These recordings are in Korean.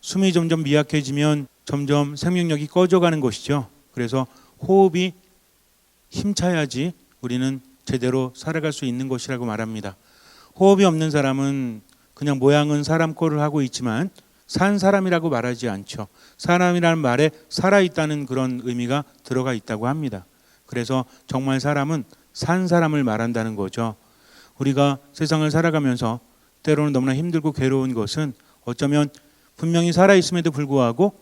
숨이 점점 미약해지면 점점 생명력이 꺼져가는 것이죠. 그래서 호흡이 힘차야지 우리는 제대로 살아갈 수 있는 것이라고 말합니다. 호흡이 없는 사람은 그냥 모양은 사람 꼴을 하고 있지만 산 사람이라고 말하지 않죠. 사람이라는 말에 살아 있다는 그런 의미가 들어가 있다고 합니다. 그래서 정말 사람은 산 사람을 말한다는 거죠. 우리가 세상을 살아가면서 때로는 너무나 힘들고 괴로운 것은 어쩌면 분명히 살아 있음에도 불구하고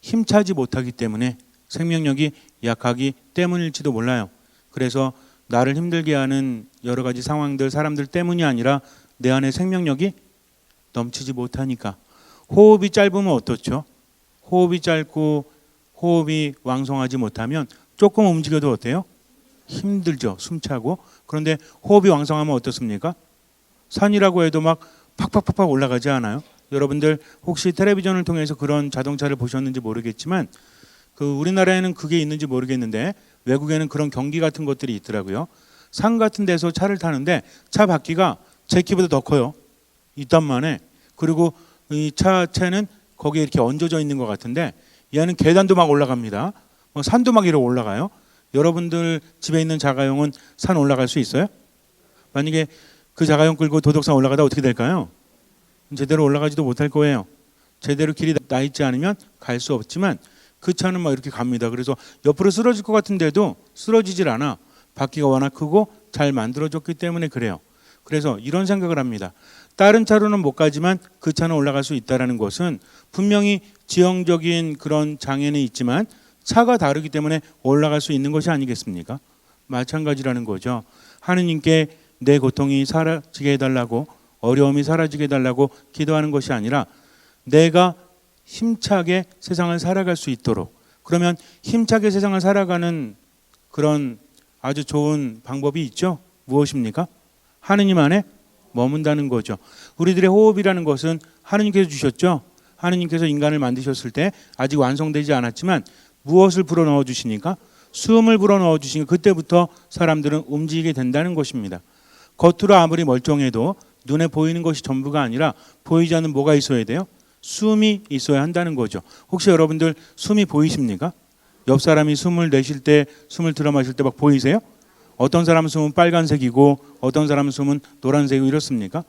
힘차지 못하기 때문에 생명력이 약하기 때문일지도 몰라요. 그래서 나를 힘들게 하는 여러 가지 상황들, 사람들 때문이 아니라 내 안에 생명력이 넘치지 못하니까 호흡이 짧으면 어떻죠? 호흡이 짧고 호흡이 왕성하지 못하면 조금 움직여도 어때요? 힘들죠. 숨차고. 그런데 호흡이 왕성하면 어떻습니까? 산이라고 해도 막 팍팍팍팍 올라가지 않아요? 여러분들 혹시 텔레비전을 통해서 그런 자동차를 보셨는지 모르겠지만 그 우리나라에는 그게 있는지 모르겠는데 외국에는 그런 경기 같은 것들이 있더라고요. 산 같은 데서 차를 타는데 차 바퀴가 제 키보다 더 커요. 이딴 만에 그리고 이 차체는 거기에 이렇게 얹어져 있는 것 같은데 얘는 계단도 막 올라갑니다. 뭐 산도 막 이렇게 올라가요. 여러분들 집에 있는 자가용은 산 올라갈 수 있어요? 만약에 그 자가용 끌고 도덕산 올라가다 어떻게 될까요? 제대로 올라가지도 못할 거예요. 제대로 길이 나 있지 않으면 갈 수 없지만 그 차는 막 이렇게 갑니다. 그래서 옆으로 쓰러질 것 같은데도 쓰러지질 않아. 바퀴가 워낙 크고 잘 만들어졌기 때문에 그래요. 그래서 이런 생각을 합니다. 다른 차로는 못 가지만 그 차는 올라갈 수 있다라는 것은 분명히 지형적인 그런 장애는 있지만 차가 다르기 때문에 올라갈 수 있는 것이 아니겠습니까? 마찬가지라는 거죠. 하느님께 내 고통이 사라지게 해달라고 어려움이 사라지게 해달라고 기도하는 것이 아니라 내가 힘차게 세상을 살아갈 수 있도록 그러면 힘차게 세상을 살아가는 그런 아주 좋은 방법이 있죠. 무엇입니까? 하느님 안에 머문다는 거죠. 우리들의 호흡이라는 것은 하느님께서 주셨죠. 하느님께서 인간을 만드셨을 때 아직 완성되지 않았지만 무엇을 불어 넣어 주시니까 숨을 불어 넣어 주시니까 그때부터 사람들은 움직이게 된다는 것입니다. 겉으로 아무리 멀쩡해도 눈에 보이는 것이 전부가 아니라 보이지 않는 뭐가 있어야 돼요? 숨이 있어야 한다는 거죠. 혹시 여러분들 숨이 보이십니까? 옆 사람이 숨을 내쉴 때 숨을 들어 마실 때 막 보이세요? 어떤 사람은 숨은 빨간색이고 어떤 사람은 숨은 노란색이고 이렇습니까?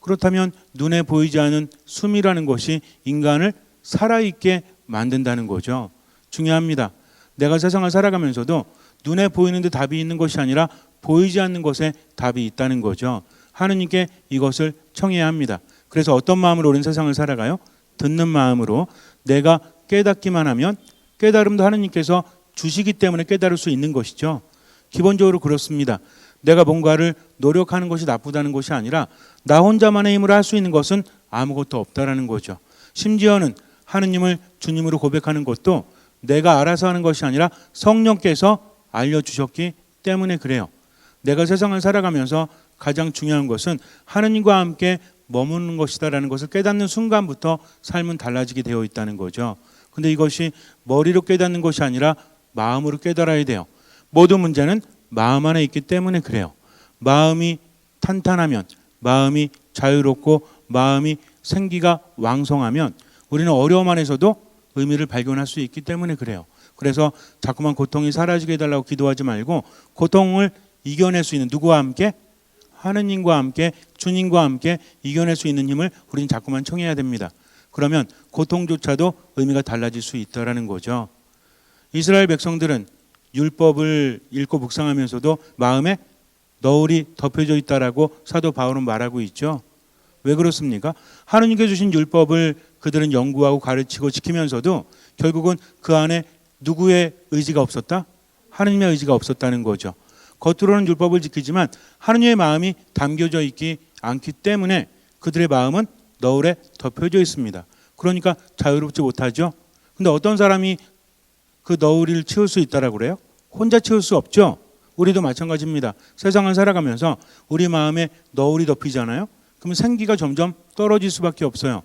그렇다면 눈에 보이지 않는 숨이라는 것이 인간을 살아있게 만든다는 거죠. 중요합니다. 내가 세상을 살아가면서도 눈에 보이는데 답이 있는 것이 아니라 보이지 않는 것에 답이 있다는 거죠. 하느님께 이것을 청해야 합니다. 그래서 어떤 마음으로 우리는 세상을 살아가요? 듣는 마음으로 내가 깨닫기만 하면 깨달음도 하느님께서 주시기 때문에 깨달을 수 있는 것이죠. 기본적으로 그렇습니다. 내가 뭔가를 노력하는 것이 나쁘다는 것이 아니라 나 혼자만의 힘으로 할 수 있는 것은 아무것도 없다라는 거죠. 심지어는 하느님을 주님으로 고백하는 것도 내가 알아서 하는 것이 아니라 성령께서 알려주셨기 때문에 그래요. 내가 세상을 살아가면서 가장 중요한 것은 하느님과 함께 머무는 것이다라는 것을 깨닫는 순간부터 삶은 달라지게 되어 있다는 거죠. 근데 이것이 머리로 깨닫는 것이 아니라 마음으로 깨달아야 돼요. 모든 문제는 마음 안에 있기 때문에 그래요. 마음이 탄탄하면, 마음이 자유롭고, 마음이 생기가 왕성하면 우리는 어려움 안에서도 의미를 발견할 수 있기 때문에 그래요. 그래서 자꾸만 고통이 사라지게 해달라고 기도하지 말고 고통을 이겨낼 수 있는 누구와 함께 하느님과 함께 주님과 함께 이겨낼 수 있는 힘을 우리는 자꾸만 청해야 됩니다. 그러면 고통조차도 의미가 달라질 수 있다라는 거죠. 이스라엘 백성들은 율법을 읽고 묵상하면서도 마음에 너울이 덮여져 있다라고 사도 바울은 말하고 있죠. 왜 그렇습니까? 하느님께 주신 율법을 그들은 연구하고 가르치고 지키면서도 결국은 그 안에 누구의 의지가 없었다? 하느님의 의지가 없었다는 거죠. 겉으로는 율법을 지키지만 하느님의 마음이 담겨져 있기 않기 때문에 그들의 마음은 너울에 덮여져 있습니다. 그러니까 자유롭지 못하죠. 근데 어떤 사람이 그 너울을 치울 수 있다라고 그래요? 혼자 치울 수 없죠. 우리도 마찬가지입니다. 세상을 살아가면서 우리 마음에 너울이 덮이잖아요. 그러면 생기가 점점 떨어질 수밖에 없어요.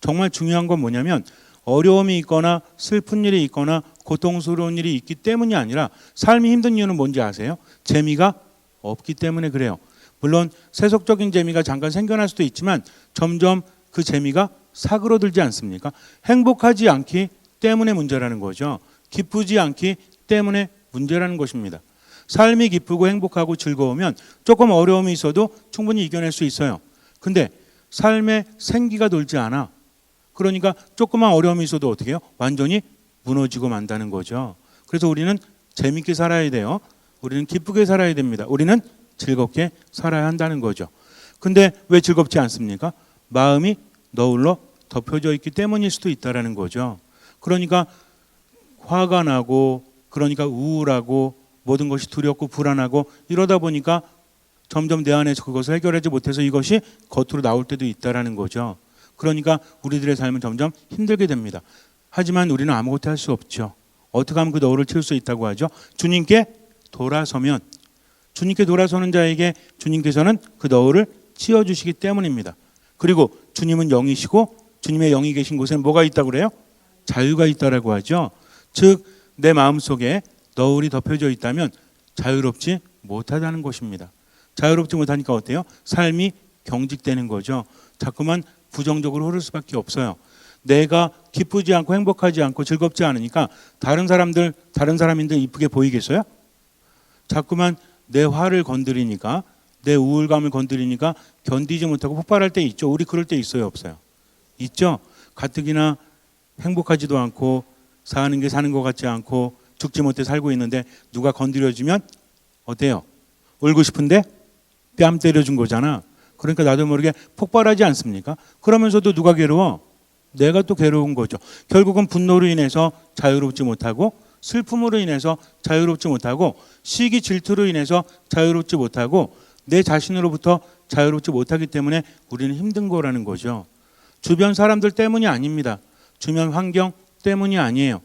정말 중요한 건 뭐냐면 어려움이 있거나 슬픈 일이 있거나 고통스러운 일이 있기 때문이 아니라 삶이 힘든 이유는 뭔지 아세요? 재미가 없기 때문에 그래요. 물론 세속적인 재미가 잠깐 생겨날 수도 있지만 점점 그 재미가 사그러들지 않습니까? 행복하지 않기 때문에 문제라는 거죠. 기쁘지 않기 때문에 문제라는 것입니다. 삶이 기쁘고 행복하고 즐거우면 조금 어려움이 있어도 충분히 이겨낼 수 있어요. 근데 삶에 생기가 돌지 않아. 그러니까 조그만 어려움이 있어도 어떻게 해요? 완전히 무너지고 만다는 거죠. 그래서 우리는 재밌게 살아야 돼요. 우리는 기쁘게 살아야 됩니다. 우리는 즐겁게 살아야 한다는 거죠. 근데 왜 즐겁지 않습니까? 마음이 너울로 덮여져 있기 때문일 수도 있다라는 거죠. 그러니까 화가 나고 그러니까 우울하고 모든 것이 두렵고 불안하고 이러다 보니까 점점 내 안에서 그것을 해결하지 못해서 이것이 겉으로 나올 때도 있다라는 거죠. 그러니까 우리들의 삶은 점점 힘들게 됩니다. 하지만 우리는 아무것도 할 수 없죠. 어떻게 하면 그 너울을 치울 수 있다고 하죠? 주님께 돌아서면 주님께 돌아서는 자에게 주님께서는 그 너울을 치워 주시기 때문입니다. 그리고 주님은 영이시고 주님의 영이 계신 곳에는 뭐가 있다고 그래요? 자유가 있다라고 하죠. 즉 내 마음속에 너울이 덮여져 있다면 자유롭지 못하다는 것입니다. 자유롭지 못하니까 어때요? 삶이 경직되는 거죠. 자꾸만 부정적으로 흐를 수밖에 없어요. 내가 기쁘지 않고 행복하지 않고 즐겁지 않으니까 다른 사람들 다른 사람인들 이쁘게 보이겠어요? 자꾸만 내 화를 건드리니까 내 우울감을 건드리니까 견디지 못하고 폭발할 때 있죠. 우리 그럴 때 있어요, 없어요? 있죠. 가뜩이나 행복하지도 않고 사는 게 사는 것 같지 않고 죽지 못해 살고 있는데 누가 건드려주면 어때요? 울고 싶은데 뺨 때려준 거잖아. 그러니까 나도 모르게 폭발하지 않습니까? 그러면서도 누가 괴로워? 내가 또 괴로운 거죠. 결국은 분노로 인해서 자유롭지 못하고 슬픔으로 인해서 자유롭지 못하고 시기 질투로 인해서 자유롭지 못하고 내 자신으로부터 자유롭지 못하기 때문에 우리는 힘든 거라는 거죠. 주변 사람들 때문이 아닙니다. 주변 환경 때문이 아니에요.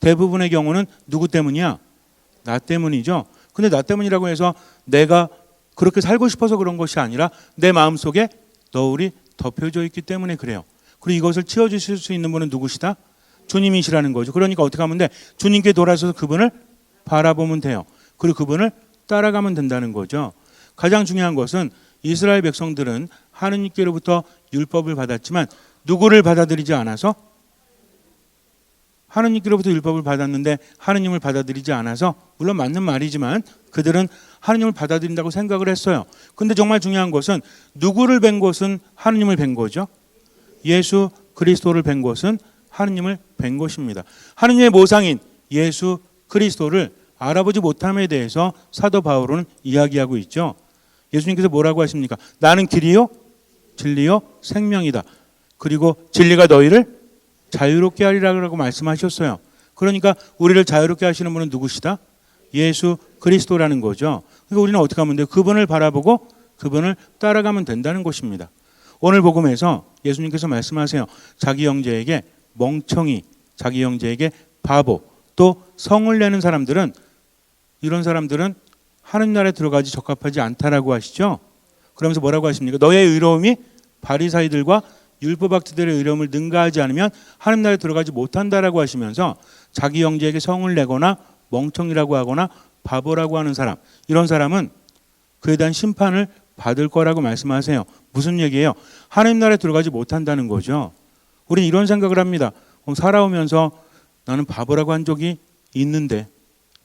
대부분의 경우는 누구 때문이야? 나 때문이죠. 근데 나 때문이라고 해서 내가 그렇게 살고 싶어서 그런 것이 아니라 내 마음속에 너울이 덮여져 있기 때문에 그래요. 그리고 이것을 치워 주실 수 있는 분은 누구시다? 주님이시라는 거죠. 그러니까 어떻게 하면 돼? 주님께 돌아서서 그분을 바라보면 돼요. 그리고 그분을 따라가면 된다는 거죠. 가장 중요한 것은 이스라엘 백성들은 하느님께로부터 율법을 받았지만 누구를 받아들이지 않아서 하느님께로부터 율법을 받았는데 하느님을 받아들이지 않아서 물론 맞는 말이지만 그들은 하느님을 받아들인다고 생각을 했어요. 근데 정말 중요한 것은 누구를 뵌 것은 하느님을 뵌 거죠. 예수 그리스도를 뵌 것은 하느님을 뵌 것입니다. 하느님의 모상인 예수 그리스도를 알아보지 못함에 대해서 사도 바울은 이야기하고 있죠. 예수님께서 뭐라고 하십니까? 나는 길이요, 진리요, 생명이다. 그리고 진리가 너희를 자유롭게 하리라고 말씀하셨어요. 그러니까 우리를 자유롭게 하시는 분은 누구시다? 예수 그리스도라는 거죠. 그러니까 우리는 어떻게 하면 돼요? 그분을 바라보고 그분을 따라가면 된다는 것입니다. 오늘 복음에서 예수님께서 말씀하세요. 자기 형제에게 멍청이, 자기 형제에게 바보, 또 성을 내는 사람들은 이런 사람들은 하는 나라에 들어가지 적합하지 않다라고 하시죠. 그러면서 뭐라고 하십니까? 너의 의로움이 바리사이들과 율법학자들의 의로움을 능가하지 않으면 하는 나라에 들어가지 못한다라고 하시면서 자기 형제에게 성을 내거나 멍청이라고 하거나 바보라고 하는 사람 이런 사람은 그에 대한 심판을 받을 거라고 말씀하세요. 무슨 얘기예요? 하나님 나라에 들어가지 못한다는 거죠. 우리는 이런 생각을 합니다. 어, 살아오면서 나는 바보라고 한 적이 있는데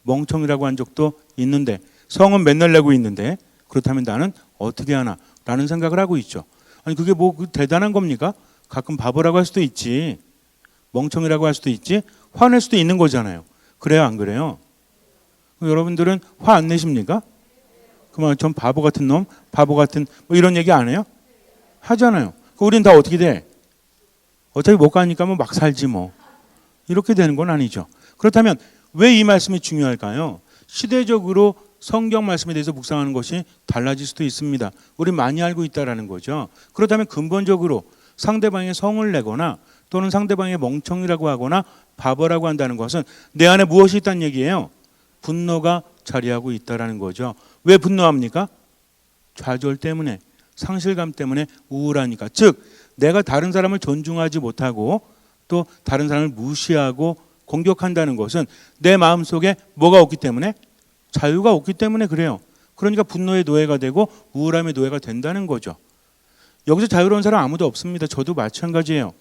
멍청이라고 한 적도 있는데 성은 맨날 내고 있는데 그렇다면 나는 어떻게 하나 라는 생각을 하고 있죠. 아니 그게 뭐 대단한 겁니까? 가끔 바보라고 할 수도 있지 멍청이라고 할 수도 있지 화낼 수도 있는 거잖아요. 그래요 안 그래요? 여러분들은 화 안 내십니까? 그만 전 바보 같은 놈, 바보 같은 뭐 이런 얘기 안 해요? 하잖아요. 그 우리는 다 어떻게 돼? 어차피 못 가니까 뭐 막 살지 뭐 이렇게 되는 건 아니죠. 그렇다면 왜 이 말씀이 중요할까요? 시대적으로 성경 말씀에 대해서 묵상하는 것이 달라질 수도 있습니다. 우리 많이 알고 있다라는 거죠. 그렇다면 근본적으로 상대방의 성을 내거나 또는 상대방의 멍청이라고 하거나 바보라고 한다는 것은 내 안에 무엇이 있다는 얘기예요? 분노가 자리하고 있다라는 거죠. 왜 분노합니까? 좌절 때문에 상실감 때문에 우울하니까 즉 내가 다른 사람을 존중하지 못하고 또 다른 사람을 무시하고 공격한다는 것은 내 마음 속에 뭐가 없기 때문에 자유가 없기 때문에 그래요. 그러니까 분노의 노예가 되고 우울함의 노예가 된다는 거죠. 여기서 자유로운 사람 아무도 없습니다. 저도 마찬가지예요.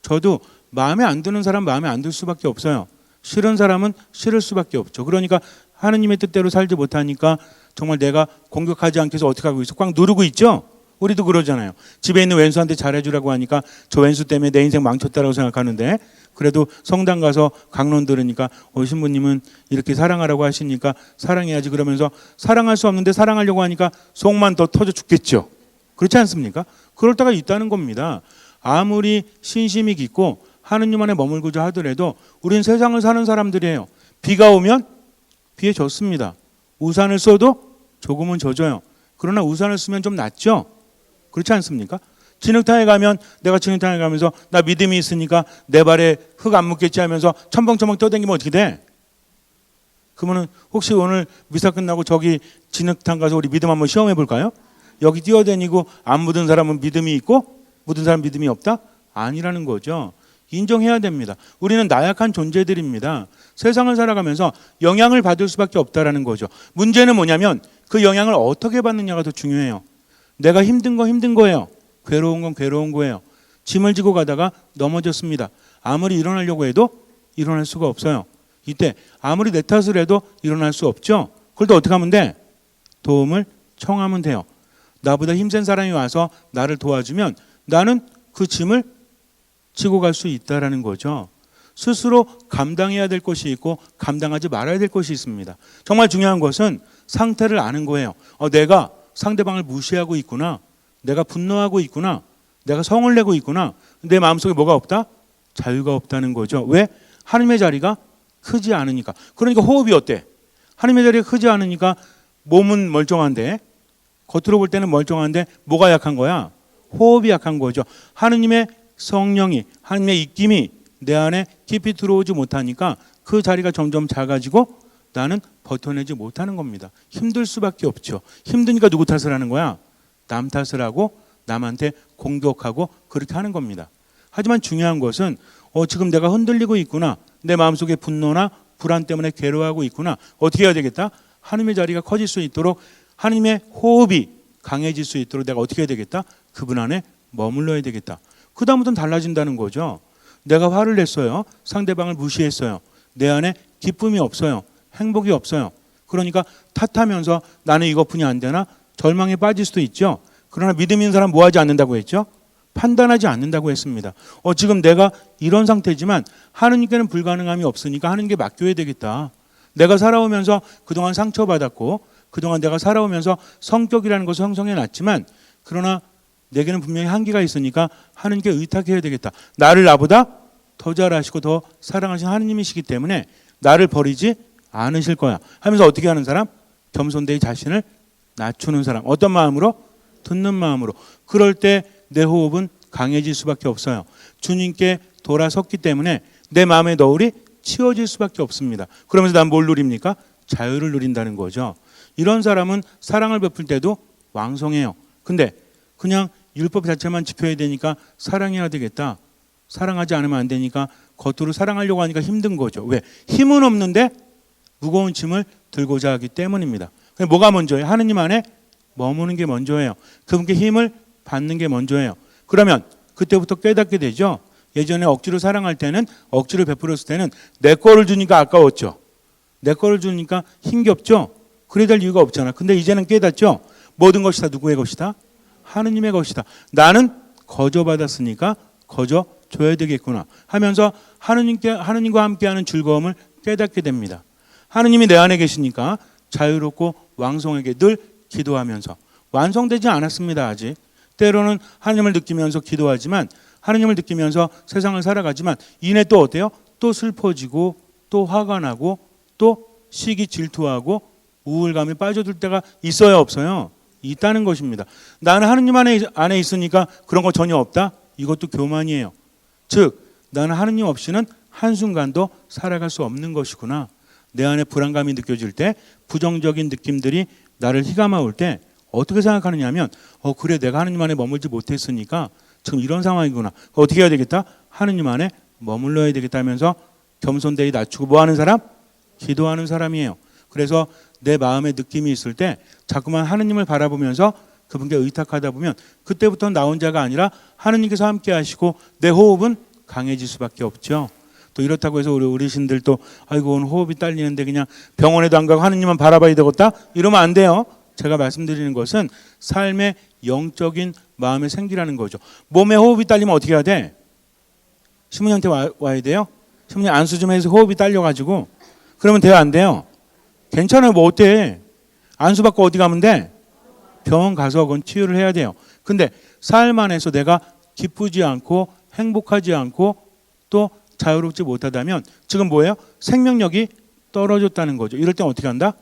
저도 마음에 안 드는 사람 마음에 안 들 수밖에 없어요. 싫은 사람은 싫을 수밖에 없죠. 그러니까 하느님의 뜻대로 살지 못하니까 정말 내가 공격하지 않기 위해서 어떻게 하고 있어? 꽉 누르고 있죠. 우리도 그러잖아요. 집에 있는 왼수한테 잘해주라고 하니까 저 왼수 때문에 내 인생 망쳤다라고 생각하는데 그래도 성당 가서 강론 들으니까 어 신부님은 이렇게 사랑하라고 하시니까 사랑해야지 그러면서 사랑할 수 없는데 사랑하려고 하니까 속만 더 터져 죽겠죠. 그렇지 않습니까? 그럴 때가 있다는 겁니다. 아무리 신심이 깊고 하느님 안에 머물고자 하더라도 우리는 세상을 사는 사람들이에요. 비가 오면 비에 젖습니다. 우산을 써도 조금은 젖어요. 그러나 우산을 쓰면 좀 낫죠. 그렇지 않습니까? 진흙탕에 가면 내가 진흙탕에 가면서 나 믿음이 있으니까 내 발에 흙 안 묻겠지 하면서 첨벙첨벙 떠다니면 어떻게 돼? 그러면은 혹시 오늘 미사 끝나고 저기 진흙탕 가서 우리 믿음 한번 시험해 볼까요? 여기 뛰어다니고 안 묻은 사람은 믿음이 있고 묻은 사람 믿음이 없다? 아니라는 거죠. 인정해야 됩니다. 우리는 나약한 존재들입니다. 세상을 살아가면서 영향을 받을 수밖에 없다라는 거죠. 문제는 뭐냐면 그 영향을 어떻게 받느냐가 더 중요해요. 내가 힘든 거 힘든 거예요. 괴로운 건 괴로운 거예요. 짐을 지고 가다가 넘어졌습니다. 아무리 일어나려고 해도 일어날 수가 없어요. 이때 아무리 내 탓을 해도 일어날 수 없죠. 그럴 때 어떻게 하면 돼? 도움을 청하면 돼요. 나보다 힘센 사람이 와서 나를 도와주면 나는 그 짐을 지고 갈 수 있다라는 거죠. 스스로 감당해야 될 것이 있고 감당하지 말아야 될 것이 있습니다. 정말 중요한 것은 상태를 아는 거예요. 어, 내가 상대방을 무시하고 있구나. 내가 분노하고 있구나. 내가 성을 내고 있구나. 내 마음속에 뭐가 없다? 자유가 없다는 거죠. 왜? 하나님의 자리가 크지 않으니까. 그러니까 호흡이 어때? 하나님의 자리가 크지 않으니까 몸은 멀쩡한데 겉으로 볼 때는 멀쩡한데 뭐가 약한 거야? 호흡이 약한 거죠. 하느님의 성령이 하나님의 입김이 내 안에 깊이 들어오지 못하니까 그 자리가 점점 작아지고 나는 버텨내지 못하는 겁니다. 힘들 수밖에 없죠. 힘드니까 누구 탓을 하는 거야? 남 탓을 하고 남한테 공격하고 그렇게 하는 겁니다. 하지만 중요한 것은 어, 지금 내가 흔들리고 있구나. 내 마음속에 분노나 불안 때문에 괴로워하고 있구나. 어떻게 해야 되겠다? 하나님의 자리가 커질 수 있도록 하나님의 호흡이 강해질 수 있도록 내가 어떻게 해야 되겠다? 그분 안에 머물러야 되겠다. 그 다음부터는 달라진다는 거죠. 내가 화를 냈어요. 상대방을 무시했어요. 내 안에 기쁨이 없어요. 행복이 없어요. 그러니까 탓하면서 나는 이것뿐이 안 되나 절망에 빠질 수도 있죠. 그러나 믿음 있는 사람 뭐 하지 않는다고 했죠? 판단하지 않는다고 했습니다. 어, 지금 내가 이런 상태지만 하느님께는 불가능함이 없으니까 하는 게 맡겨야 되겠다. 내가 살아오면서 그동안 상처받았고 그동안 내가 살아오면서 성격이라는 것을 형성해 놨지만 그러나 내게는 분명히 한계가 있으니까 하느님께 의탁해야 되겠다. 나를 나보다 더 잘하시고 더 사랑하신 하느님이시기 때문에 나를 버리지 않으실 거야. 하면서 어떻게 하는 사람? 겸손되이 자신을 낮추는 사람. 어떤 마음으로? 듣는 마음으로. 그럴 때 내 호흡은 강해질 수밖에 없어요. 주님께 돌아섰기 때문에 내 마음의 너울이 치워질 수밖에 없습니다. 그러면서 난 뭘 누립니까? 자유를 누린다는 거죠. 이런 사람은 사랑을 베풀 때도 왕성해요. 근데 그냥 율법 자체만 지켜야 되니까 사랑해야 되겠다. 사랑하지 않으면 안 되니까 겉으로 사랑하려고 하니까 힘든 거죠. 왜? 힘은 없는데 무거운 짐을 들고자 하기 때문입니다. 뭐가 먼저예요? 하느님 안에 머무는 게 먼저예요. 그분께 힘을 받는 게 먼저예요. 그러면 그때부터 깨닫게 되죠. 예전에 억지로 사랑할 때는 억지로 베풀었을 때는 내 거를 주니까 아까웠죠. 내 거를 주니까 힘겹죠. 그래야 될 이유가 없잖아. 근데 이제는 깨닫죠. 모든 것이 다 누구의 것이다? 하느님의 것이다. 나는 거저 받았으니까 거저 줘야 되겠구나 하면서 하느님께 하느님과 함께하는 즐거움을 깨닫게 됩니다. 하느님이 내 안에 계시니까 자유롭고 왕성하게 늘 기도하면서 완성되지 않았습니다 아직 때로는 하느님을 느끼면서 기도하지만 하느님을 느끼면서 세상을 살아가지만 이내 또 어때요? 또 슬퍼지고 또 화가 나고 또 시기 질투하고 우울감에 빠져들 때가 있어요 없어요? 있다는 것입니다. 나는 하느님 안에 안에 있으니까 그런 거 전혀 없다. 이것도 교만이에요. 즉 나는 하느님 없이는 한 순간도 살아갈 수 없는 것이구나. 내 안에 불안감이 느껴질 때 부정적인 느낌들이 나를 휘감아올 때 어떻게 생각하느냐면 어 그래 내가 하느님 안에 머물지 못했으니까 지금 이런 상황이구나. 어떻게 해야 되겠다? 하느님 안에 머물러야 되겠다 하면서 겸손되이 낮추고 뭐 하는 사람? 기도하는 사람이에요. 그래서 내 마음에 느낌이 있을 때 자꾸만 하느님을 바라보면서 그분께 의탁하다 보면 그때부터 나 혼자가 아니라 하느님께서 함께 하시고 내 호흡은 강해질 수밖에 없죠. 또 이렇다고 해서 우리 어르신들 또 아이고 오늘 호흡이 딸리는데 그냥 병원에도 안 가고 하느님만 바라봐야 되겠다 이러면 안 돼요. 제가 말씀드리는 것은 삶의 영적인 마음의 생기라는 거죠. 몸에 호흡이 딸리면 어떻게 해야 돼? 신부님한테 와, 와야 돼요. 신부님 안수 좀 해서 호흡이 딸려가지고 그러면 돼요 안 돼요? 괜찮아요 뭐 어때? 안수 받고 어디 가면 돼? 병원 가서 그건 치유를 해야 돼요. 근데 삶 안에서 내가 기쁘지 않고 행복하지 않고 또 자유롭지 못하다면 지금 뭐예요? 생명력이 떨어졌다는 거죠. 이럴 땐 어떻게 한다?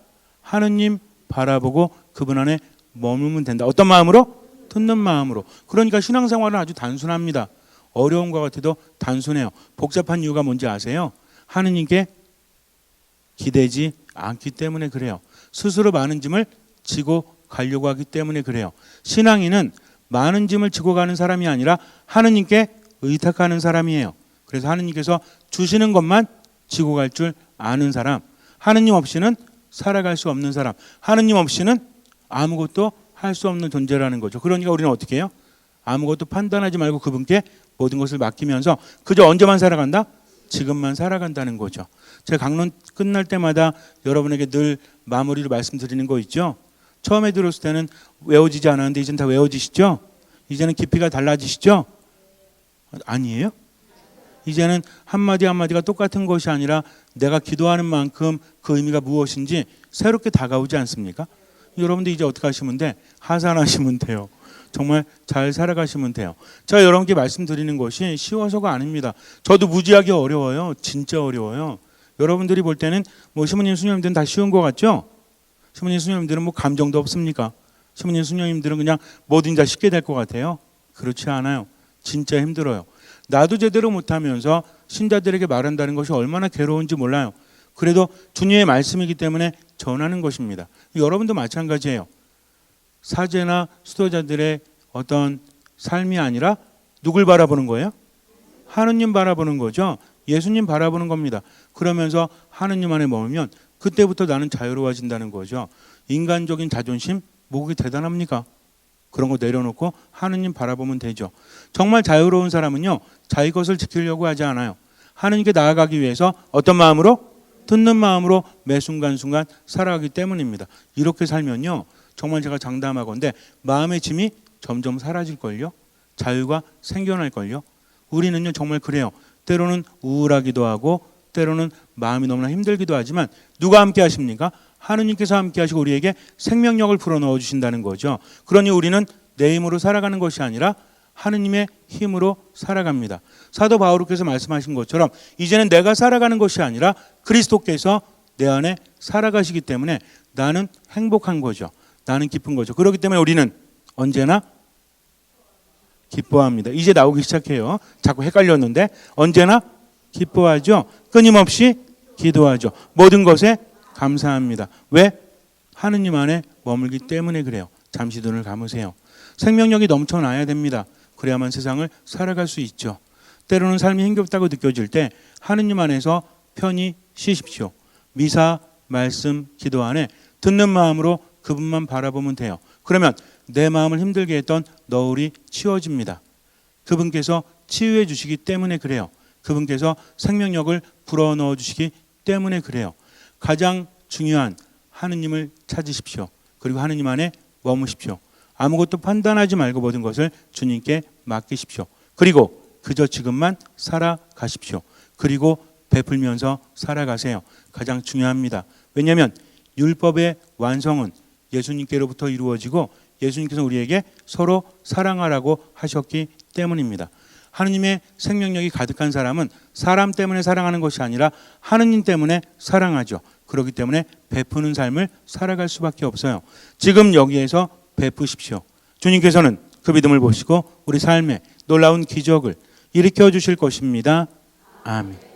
하느님 바라보고 그분 안에 머물면 된다. 어떤 마음으로? 듣는 마음으로. 그러니까 신앙생활은 아주 단순합니다. 어려운 것 같아도 단순해요. 복잡한 이유가 뭔지 아세요? 하느님께 기대지 않기 때문에 그래요. 스스로 많은 짐을 지고 가려고 하기 때문에 그래요. 신앙인은 많은 짐을 지고 가는 사람이 아니라 하느님께 의탁하는 사람이에요. 그래서 하느님께서 주시는 것만 지고 갈 줄 아는 사람. 하느님 없이는 살아갈 수 없는 사람. 하느님 없이는 아무것도 할 수 없는 존재라는 거죠. 그러니까 우리는 어떻게 해요? 아무것도 판단하지 말고 그분께 모든 것을 맡기면서 그저 언제만 살아간다? 지금만 살아간다는 거죠. 제가 강론 끝날 때마다 여러분에게 늘 마무리로 말씀드리는 거 있죠. 처음에 들었을 때는 외워지지 않았는데 이제는 다 외워지시죠? 이제는 깊이가 달라지시죠? 아니에요? 이제는 한마디 한마디가 똑같은 것이 아니라 내가 기도하는 만큼 그 의미가 무엇인지 새롭게 다가오지 않습니까? 여러분들 이제 어떻게 하시면 돼? 하산하시면 돼요. 정말 잘 살아가시면 돼요. 제가 여러분께 말씀드리는 것이 쉬워서가 아닙니다. 저도 무지하게 어려워요. 진짜 어려워요. 여러분들이 볼 때는 뭐 시모님 수녀님들은 다 쉬운 것 같죠? 시모님 수녀님들은 뭐 감정도 없습니까? 시모님 수녀님들은 그냥 뭐든 다 쉽게 될 것 같아요. 그렇지 않아요. 진짜 힘들어요. 나도 제대로 못하면서 신자들에게 말한다는 것이 얼마나 괴로운지 몰라요. 그래도 주님의 말씀이기 때문에 전하는 것입니다. 여러분도 마찬가지예요. 사제나 수도자들의 어떤 삶이 아니라 누굴 바라보는 거예요? 하느님 바라보는 거죠. 예수님 바라보는 겁니다. 그러면서 하느님 안에 머물면 그때부터 나는 자유로워진다는 거죠. 인간적인 자존심 뭐 그게 대단합니까? 그런 거 내려놓고 하느님 바라보면 되죠. 정말 자유로운 사람은요. 자기 것을 지키려고 하지 않아요. 하느님께 나아가기 위해서 어떤 마음으로 듣는 마음으로 매 순간순간 살아가기 때문입니다. 이렇게 살면요. 정말 제가 장담하건데 마음의 짐이 점점 사라질걸요. 자유가 생겨날걸요. 우리는요 정말 그래요. 때로는 우울하기도 하고 때로는 마음이 너무나 힘들기도 하지만 누가 함께 하십니까? 하느님께서 함께 하시고 우리에게 생명력을 불어넣어 주신다는 거죠. 그러니 우리는 내 힘으로 살아가는 것이 아니라 하느님의 힘으로 살아갑니다. 사도 바오르께서 말씀하신 것처럼 이제는 내가 살아가는 것이 아니라 그리스도께서 내 안에 살아가시기 때문에 나는 행복한 거죠. 나는 기쁜 거죠. 그렇기 때문에 우리는 언제나 기뻐합니다. 이제 나오기 시작해요. 자꾸 헷갈렸는데 언제나 기뻐하죠. 끊임없이 기도하죠. 모든 것에 감사합니다. 왜? 하느님 안에 머물기 때문에 그래요. 잠시 눈을 감으세요. 생명력이 넘쳐나야 됩니다. 그래야만 세상을 살아갈 수 있죠. 때로는 삶이 힘겹다고 느껴질 때 하느님 안에서 편히 쉬십시오. 미사, 말씀, 기도 안에 듣는 마음으로 그분만 바라보면 돼요. 그러면 내 마음을 힘들게 했던 너울이 치워집니다. 그분께서 치유해 주시기 때문에 그래요. 그분께서 생명력을 불어넣어 주시기 때문에 그래요. 가장 중요한 하느님을 찾으십시오. 그리고 하느님 안에 머무십시오. 아무것도 판단하지 말고 모든 것을 주님께 맡기십시오. 그리고 그저 지금만 살아가십시오. 그리고 베풀면서 살아가세요. 가장 중요합니다. 왜냐하면 율법의 완성은 예수님께로부터 이루어지고 예수님께서 우리에게 서로 사랑하라고 하셨기 때문입니다. 하느님의 생명력이 가득한 사람은 사람 때문에 사랑하는 것이 아니라 하느님 때문에 사랑하죠. 그렇기 때문에 베푸는 삶을 살아갈 수밖에 없어요. 지금 여기에서 베푸십시오. 주님께서는 그 믿음을 보시고 우리 삶에 놀라운 기적을 일으켜 주실 것입니다. 아멘.